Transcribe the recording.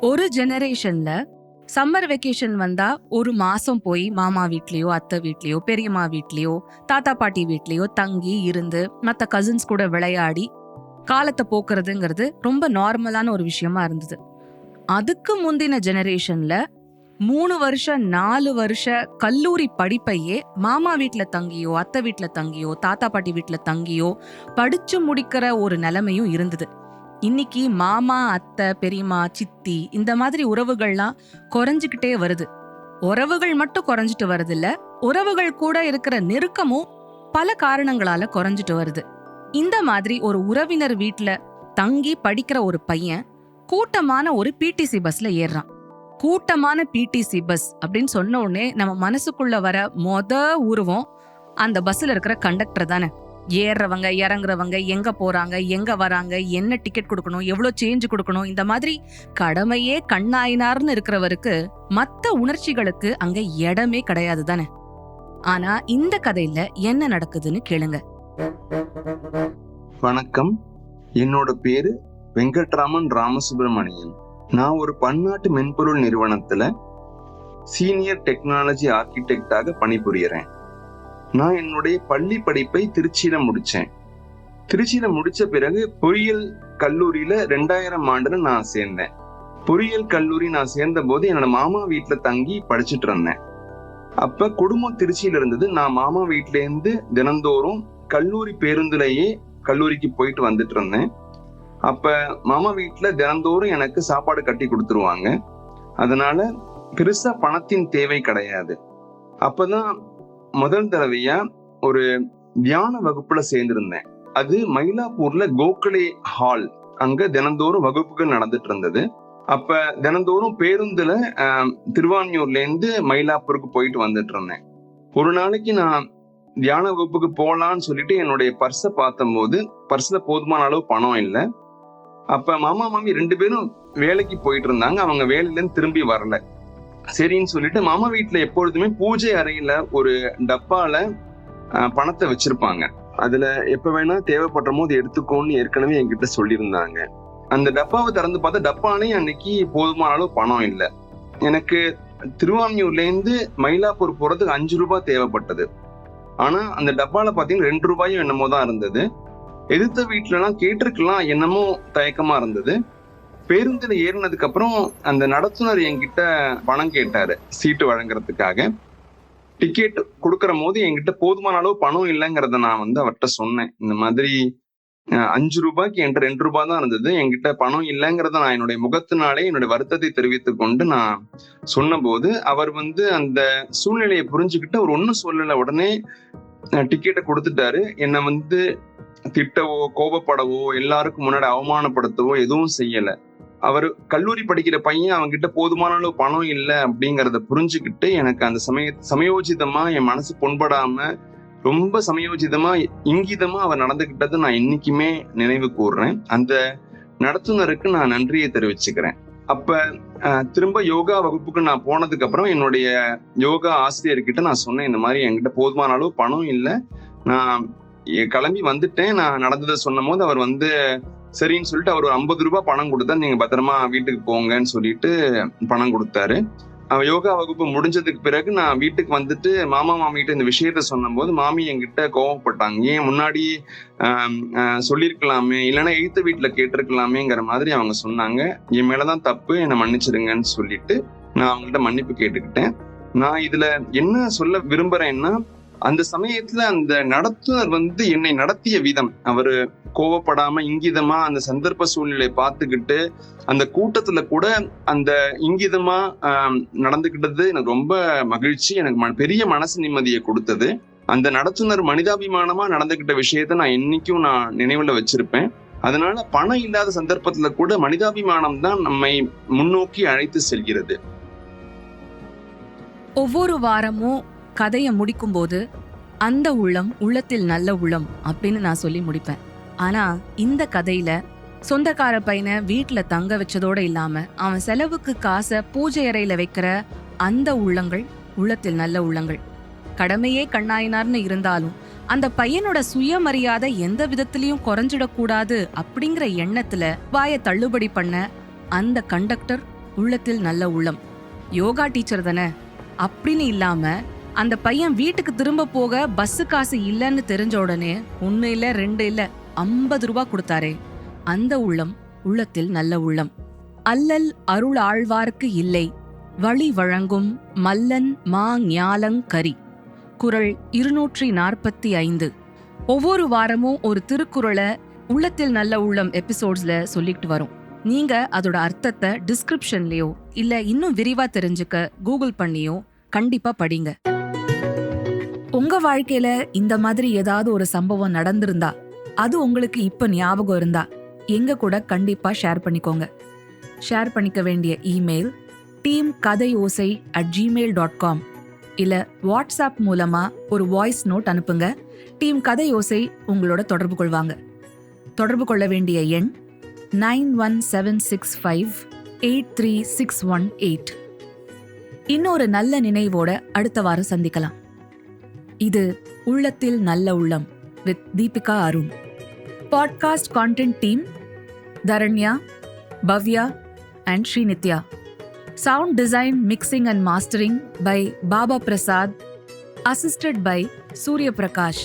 ஒரு ஜெனரேஷன்ல summer vacation வந்தா ஒரு மாசம் போய் மாமா வீட்லயோ அத்தை வீட்லயோ பெரியம்மா வீட்லயோ தாத்தா பாட்டி வீட்லயோ தங்கி இருந்து மற்ற கசின்ஸ் கூட விளையாடி காலத்தை போக்குறதுங்கிறது ரொம்ப நார்மலான ஒரு விஷயமா இருந்தது. அதுக்கு முந்தின ஜெனரேஷன்ல மூணு வருஷம் நாலு வருஷ கல்லூரி படிப்பையே மாமா வீட்டில் தங்கியோ அத்தை வீட்டில் தங்கியோ தாத்தா பாட்டி வீட்டில் தங்கியோ படிச்சு முடிக்கிற ஒரு நிலைமையும் இருந்தது. இன்னைக்கு மாமா அத்தை பெரியம்மா சித்தி இந்த மாதிரி உறவுகள்லாம் குறைஞ்சிக்கிட்டே வருது. உறவுகள் மட்டும் குறைஞ்சிட்டு வருது உறவுகள் கூட இருக்கிற நெருக்கமும் பல காரணங்களால குறைஞ்சிட்டு வருது. இந்த மாதிரி ஒரு உறவினர் வீட்ல தங்கி படிக்கிற ஒரு பையன் கூட்டமான ஒரு பிடிசி பஸ்ல ஏறுறான். கூட்டமான பிடிசி பஸ் அப்படின்னு சொன்ன உடனே நம்ம மனசுக்குள்ள வர மொத உருவம் அந்த பஸ்ல இருக்கிற கண்டக்டர் தானே. ஏறுறவங்க இறங்குறவங்க எங்க போறாங்க எங்க வராங்க என்ன டிக்கெட் கொடுக்கணும் எவ்வளவு சேஞ்ச் கொடுக்கணும் இந்த மாதிரி கடமையே கண்ணாயினார்னு இருக்கிறவருக்கு மத்த உணர்ச்சிகளுக்கு அங்க இடமே கிடையாது தானே? ஆனா இந்த கதையில என்ன நடக்குதுன்னு கேளுங்க. வணக்கம். என்னோட பேரு வெங்கட்ராமன் ராமசுப்ரமணியன். நான் ஒரு பன்னாட்டு மென்பொருள் நிறுவனத்துல சீனியர் டெக்னாலஜி ஆர்கிடெக்டாக பணிபுரியறேன். நான் என்னுடைய பள்ளி படிப்பை திருச்சியில முடிச்சேன். திருச்சியில முடிச்ச பிறகு பொறியியல் கல்லூரியில ரெண்டாயிரம் ஆண்டுல நான் சேர்ந்தேன். பொறியியல் கல்லூரி நான் சேர்ந்த போது என்னோட மாமா வீட்டுல தங்கி படிச்சுட்டு இருந்தேன். அப்ப குடும்பம் திருச்சியில இருந்தது. நான் மாமா வீட்ல இருந்து தினந்தோறும் கல்லூரி பேருந்துலயே கல்லூரிக்கு போயிட்டு வந்துட்டு இருந்தேன். அப்ப மாமா வீட்டுல தினந்தோறும் எனக்கு சாப்பாடு கட்டி கொடுத்துருவாங்க. அதனால பெருசா பணத்தின் தேவை கிடையாது. அப்பதான் முதல் தடவையா ஒரு தியான வகுப்புல சேர்ந்திருந்தேன். அது மயிலாப்பூர்ல கோகலே ஹால். அங்க தினந்தோறும் வகுப்புகள் நடந்துட்டு இருந்தது அப்ப தினந்தோறும் பேருந்துல ஆஹ், இருந்து மயிலாப்பூருக்கு போயிட்டு வந்துட்டு இருந்தேன் ஒரு நாளைக்கு நான் தியான வகுப்புக்கு போகலான்னு சொல்லிட்டு என்னுடைய பர்ஸை பார்த்தம்போது பர்ஸ்ல போதுமான அளவு பணம் இல்லை. அப்ப மாமா மாமி ரெண்டு பேரும் வேலைக்கு போயிட்டு இருந்தாங்க அவங்க வேலையிலேருந்து திரும்பி வரல. சரின்னு சொல்லிட்டு மாமா வீட்டுல எப்பொழுதுமே பூஜை அறையில ஒரு டப்பால பணத்தை வச்சிருப்பாங்க. அதுல எப்ப வேணா தேவைப்படுற போது எடுத்துக்கோன்னு ஏற்கனவே என்கிட்ட சொல்லியிருந்தாங்க. அந்த டப்பாவை திறந்து பார்த்தா டப்பானே அன்னைக்கு போதுமான அளவு பணம் இல்லை. எனக்கு திருவான்மியூர்ல இருந்து மயிலாப்பூர் போறதுக்கு அஞ்சு ரூபாய் தேவைப்பட்டது. ஆனா அந்த டப்பால பாத்தீங்கன்னா ரெண்டு ரூபாயும் என்னமோ தான் இருந்தது. எதிர்த்த வீட்டுல எல்லாம் கேட்டிருக்கலாம் என்னமோ தயக்கமா இருந்தது. பேருந்துல ஏறினதுக்கு அப்புறம் அந்த நடத்துனர் என்கிட்ட பணம் கேட்டாரு சீட்டு வழங்குறதுக்காக. டிக்கெட் கொடுக்கற போது என்கிட்ட போதுமான அளவு பணம் இல்லைங்கிறத நான் வந்து அவர்கிட்ட சொன்னேன். இந்த மாதிரி அஞ்சு ரூபாய்க்கு என்கிட்ட ரெண்டு ரூபாய் தான் இருந்தது. என்கிட்ட பணம் இல்லைங்கிறத நான் என்னுடைய முகத்தினாலே என்னுடைய வருத்தத்தை தெரிவித்துக் கொண்டு நான் சொன்னபோது அவர் வந்து அந்த சூழ்நிலையை புரிஞ்சுக்கிட்டு அவர் ஒன்றும் சொல்லலை. உடனே டிக்கெட்டை கொடுத்துட்டாரு. என்னை வந்து திட்டவோ கோபப்படவோ எல்லாருக்கும் முன்னாடி அவமானப்படுத்தவோ எதுவும் செய்யலை. அவர் கல்லூரி படிக்கிற பையன் அவன்கிட்ட போதுமான அளவு பணம் இல்லை அப்படிங்கிறத புரிஞ்சுக்கிட்டு எனக்கு அந்த சமய சமயோஜிதமா என் மனசு புண்படாம ரொம்ப சமயோஜிதமா இங்கிதமா அவர் நடந்துகிட்டதை நான் இன்னைக்குமே நினைவு கூறுறேன் அந்த நடத்துனருக்கு நான் நன்றியை தெரிவிச்சுக்கிறேன். அப்ப அஹ், திரும்ப யோகா வகுப்புக்கு நான் போனதுக்கு அப்புறம் என்னுடைய யோகா ஆசிரியர்கிட்ட நான் சொன்னேன் இந்த மாதிரி என்கிட்ட போதுமான அளவு பணம் இல்லை. நான் கிளம்பி வந்துட்டேன். நான் நடந்ததை சொன்னும் போது அவர் வந்து சரின்னு சொல்லிட்டு அவர் ஒரு ஐம்பது ரூபாய் பணம் கொடுத்தா நீங்க பத்திரமா வீட்டுக்கு போங்கன்னு சொல்லிட்டு பணம் கொடுத்தாரு. யோகா வகுப்பு முடிஞ்சதுக்கு பிறகு நான் வீட்டுக்கு வந்துட்டு மாமா மாமிகிட்ட இந்த விஷயத்த சொன்னபோது மாமி என்கிட்ட கோவப்பட்டாங்க. ஏன் முன்னாடி ஆஹ், சொல்லியிருக்கலாமே இல்லைன்னா எழுத்த வீட்டுல கேட்டிருக்கலாமேங்கிற மாதிரி அவங்க சொன்னாங்க. என் மேலதான் தப்பு என்னை மன்னிச்சிடுங்கன்னு சொல்லிட்டு நான் அவங்கள்ட்ட மன்னிப்பு கேட்டுக்கிட்டேன். நான் இதுல என்ன சொல்ல விரும்புறேன்னா அந்த சமயத்துல அந்த நடத்துனர் வந்து என்னை நடத்திய விதம். அவரு கோவப்படாம இங்கிதமா அந்த சந்தர்ப்ப சூழ்நிலையை பார்த்துக்கிட்டு அந்த கூட்டத்துல கூட அந்த இங்கிதமா நடந்துகிட்டது நடந்துக்கிட்டது எனக்கு ரொம்ப மகிழ்ச்சி. எனக்கு பெரிய மனசு நிம்மதியை கொடுத்தது. அந்த நடத்துனர் மனிதாபிமானமா நடந்துகிட்ட விஷயத்த நான் என்னைக்கும் நான் நினைவுல வச்சிருப்பேன். அதனால பணம் இல்லாத சந்தர்ப்பத்துல கூட மனிதாபிமானம் தான் நம்மை முன்னோக்கி அழைத்து செல்கிறது. ஒவ்வொரு வாரமும் கதையை முடிக்கும்போது அந்த உள்ளம் உள்ளத்தில் நல்ல உள்ளம் அப்படின்னு நான் சொல்லி முடிப்பேன். ஆனா இந்த கதையில சொந்தக்கார பையனை வீட்டுல தங்க வச்சதோட இல்லாம அவன் செலவுக்கு காசை பூஜை அறையில வைக்கிற அந்த உள்ளங்கள் உள்ளத்தில் நல்ல உள்ளங்கள். கடமையே கண்ணாயினார்னு இருந்தாலும் அந்த பையனோட சுயமரியாதை எந்த விதத்திலையும் குறைஞ்சிடக்கூடாது அப்படிங்கிற எண்ணத்துல வாயை தள்ளுபடி பண்ண அந்த கண்டக்டர் உள்ளத்தில் நல்ல உள்ளம். யோகா டீச்சர் தானே? அப்படின்னு இல்லாம அந்த பையன் வீட்டுக்கு திரும்ப போக பஸ்ஸு காசு இல்லைன்னு தெரிஞ்ச உடனே ஒண்ணு ரெண்டு இல்ல ஐம்பது ரூபா கொடுத்தாரே. அந்த உள்ளம் உள்ளத்தில் நல்ல உள்ளம். அல்லல் அருள் ஆழ்வார்க்கு இல்லை. வழி வழங்கும் மல்லன் மா ஞாலங் கரி. குரல் இருநூற்றி நாற்பத்தி ஐந்து. ஒவ்வொரு வாரமும் ஒரு திருக்குறளை உள்ளத்தில் நல்ல உள்ளம் எபிசோட்ஸ்ல சொல்லிட்டு வரோம். நீங்க அதோட அர்த்தத்தை டிஸ்கிரிப்ஷன்லயோ இல்ல இன்னும் விரிவா தெரிஞ்சுக்க கூகுள் பண்ணியோ கண்டிப்பா படிங்க. உங்க வாழ்க்கையில இந்த மாதிரி ஏதாவது ஒரு சம்பவம் நடந்திருந்தா அது உங்களுக்கு இப்ப ஞாபகம் இருந்தா எங்க கூட கண்டிப்பா ஷேர் பண்ணிக்கோங்க. ஷேர் பண்ணிக்க வேண்டிய email team Kathai Osai at Gmail dot com இல்ல வாட்ஸ்அப் மூலமா ஒரு வாய்ஸ் நோட் அனுப்புங்க. டீம் கதை ஓசை உங்களோட தொடர்பு கொள்வாங்க. தொடர்பு கொள்ள வேண்டிய எண் nine one seven six five eight three six one eight இன்னொரு நல்ல நினைவோட அடுத்த வாரம் சந்திக்கலாம். இது உள்ளத்தில் நல்ல உள்ளம் with Deepika Arun. Podcast content team Dharanya Bhavya and Srinithya. Sound design mixing and mastering by Baba Prasad assisted by Surya Prakash